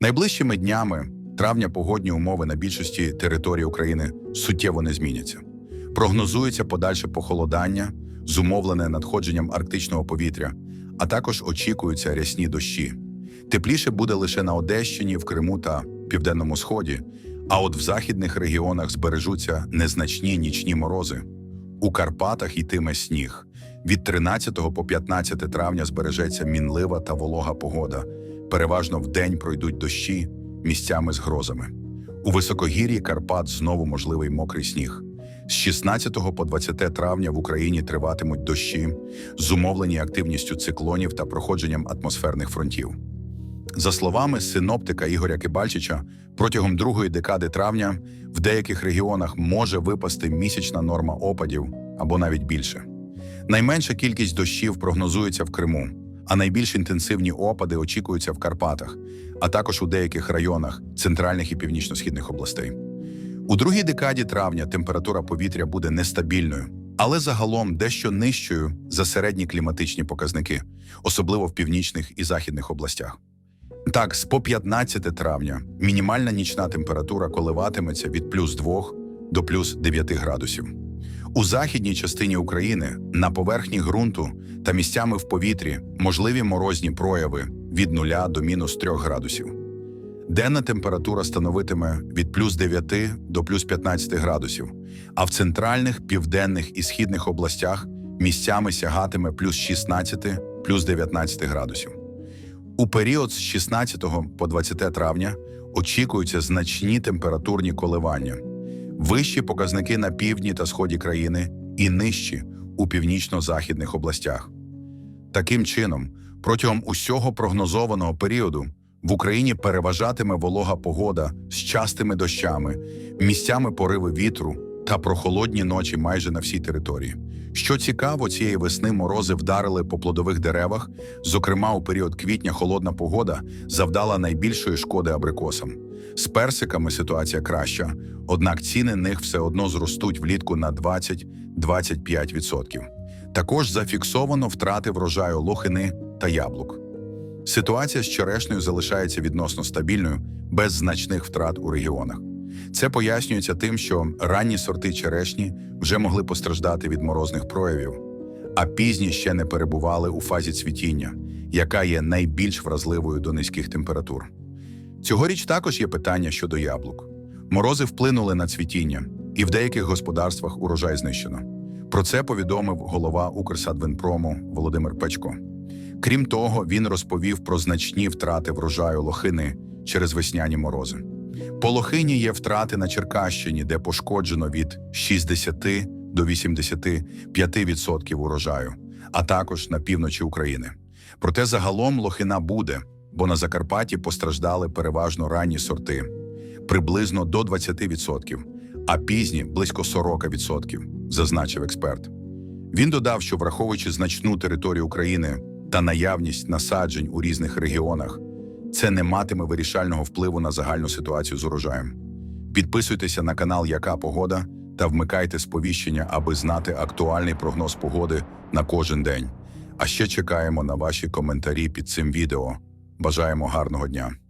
Найближчими днями травня погодні умови на більшості території України суттєво не зміняться. Прогнозується подальше похолодання, зумовлене надходженням арктичного повітря, а також очікуються рясні дощі. Тепліше буде лише на Одещині, в Криму та Південному Сході, а от в західних регіонах збережуться незначні нічні морози. У Карпатах йтиме сніг. Від 13 по 15 травня збережеться мінлива та волога погода. Переважно вдень пройдуть дощі місцями з грозами. У високогір'ї Карпат знову можливий мокрий сніг. З 16 по 20 травня в Україні триватимуть дощі, зумовлені активністю циклонів та проходженням атмосферних фронтів. За словами синоптика Ігоря Кибальчича, протягом другої декади травня в деяких регіонах може випасти місячна норма опадів або навіть більше. Найменша кількість дощів прогнозується в Криму, а найбільш інтенсивні опади очікуються в Карпатах, а також у деяких районах центральних і північно-східних областей. У другій декаді травня температура повітря буде нестабільною, але загалом дещо нижчою за середні кліматичні показники, особливо в північних і західних областях. Так, з по 15 травня мінімальна нічна температура коливатиметься від плюс 2 до плюс 9 градусів. У західній частині України на поверхні ґрунту та місцями в повітрі можливі морозні прояви від 0 до мінус 3 градусів. Денна температура становитиме від плюс 9 до плюс 15 градусів, а в центральних, південних і східних областях місцями сягатиме плюс 16, плюс 19 градусів. У період з 16 по 20 травня очікуються значні температурні коливання, вищі показники на півдні та сході країни і нижчі у північно-західних областях. Таким чином, протягом усього прогнозованого періоду в Україні переважатиме волога погода з частими дощами, місцями пориви вітру та прохолодні ночі майже на всій території. Що цікаво, цієї весни морози вдарили по плодових деревах. Зокрема, у період квітня холодна погода завдала найбільшої шкоди абрикосам. З персиками ситуація краща, однак ціни них все одно зростуть влітку на 20-25%. Також зафіксовано втрати врожаю лохини та яблук. Ситуація з черешнею залишається відносно стабільною, без значних втрат у регіонах. Це пояснюється тим, що ранні сорти черешні вже могли постраждати від морозних проявів, а пізні ще не перебували у фазі цвітіння, яка є найбільш вразливою до низьких температур. Цьогоріч також є питання щодо яблук. Морози вплинули на цвітіння, і в деяких господарствах урожай знищено. Про це повідомив голова Укрсадвинпрому Володимир Печко. Крім того, він розповів про значні втрати врожаю лохини через весняні морози. По лохині є втрати на Черкащині, де пошкоджено від 60 до 85% урожаю, а також на півночі України. Проте загалом лохина буде, бо на Закарпатті постраждали переважно ранні сорти приблизно до 20%, а пізні близько 40%, зазначив експерт. Він додав, що враховуючи значну територію України та наявність насаджень у різних регіонах, це не матиме вирішального впливу на загальну ситуацію з урожаєм. Підписуйтеся на канал Яка Погода та вмикайте сповіщення, аби знати актуальний прогноз погоди на кожен день. А ще чекаємо на ваші коментарі під цим відео. Бажаємо гарного дня!